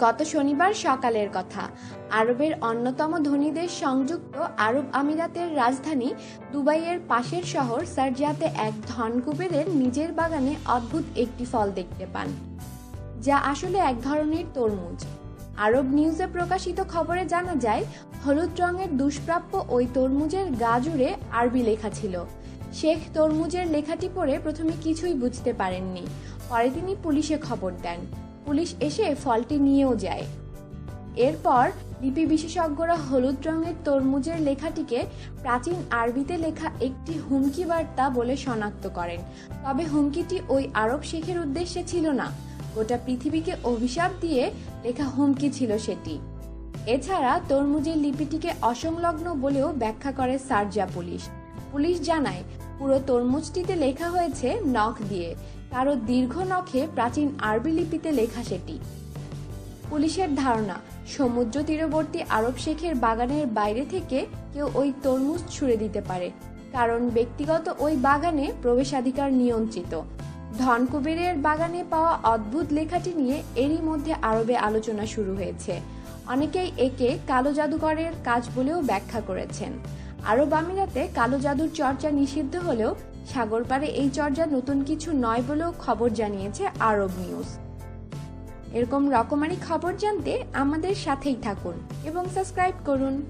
গত শনিবার সকালের কথা। আরবের অন্যতম ধনী দেশ সংযুক্ত আরব আমিরাতের রাজধানী দুবাইয়ের পাশের শহর সার্জিয়াতে এক ধন ধনকুবেরের নিজের বাগানে অদ্ভুত একটি ফল দেখতে পান, যা আসলে এক ধরনের তরমুজ। আরব নিউজে প্রকাশিত খবরে জানা যায়, হলুদ রঙের দুষ্প্রাপ্য ওই তরমুজের গা জুড়ে আরবি লেখা ছিল। শেখ তরমুজের লেখাটি পড়ে প্রথমে কিছুই বুঝতে পারেননি। পরে তিনি পুলিশে খবর দেন। পুলিশ এসে ফলটি নিয়েও যায়। এরপর লিপি বিশেষজ্ঞরা হলুদ রঙের তরমুজের লেখাটিকে প্রাচীন আরবিতে লেখা একটি হুমকি বার্তা বলে শনাক্ত করেন। তবে হুমকিটি ওই আরব শেখের উদ্দেশ্যে ছিল না। গোটা পৃথিবীকে অভিশাপ দিয়ে লেখা হুমকি ছিল সেটি। এছাড়া তরমুজের লিপিটিকে অসংলগ্ন বলেও ব্যাখ্যা করে সার্জা পুলিশ। পুলিশ জানায়, পুরো তরমুজটিতে লেখা হয়েছে নখ দিয়ে। কারও দীর্ঘ নখে প্রাচীন আরবি লিপিতে লেখা সেটি। পুলিশের ধারণা, সমুদ্র তীরবর্তী আরব শেখের বাগানের বাইরে থেকে কেউ ওই তরমুজ ছুড়ে দিতে পারে, কারণ ব্যক্তিগত ওই বাগানে প্রবেশাধিকার নিয়ন্ত্রিত। ধনকুবেরের বাগানে পাওয়া অদ্ভুত লেখাটি নিয়ে এরই মধ্যে আরবে আলোচনা শুরু হয়েছে। অনেকেই একে কালো জাদুকরের কাজ বলেও ব্যাখ্যা করেছেন। আরব আমিরাতে কালো জাদুর চর্চা নিষিদ্ধ হলেও সাগর পারে এই চর্চা নতুন কিছু নয় বলেও খবর জানিয়েছে আরব নিউজ। এরকম রকমারি খবর জানতে আমাদের সাথেই থাকুন এবং সাবস্ক্রাইব করুন।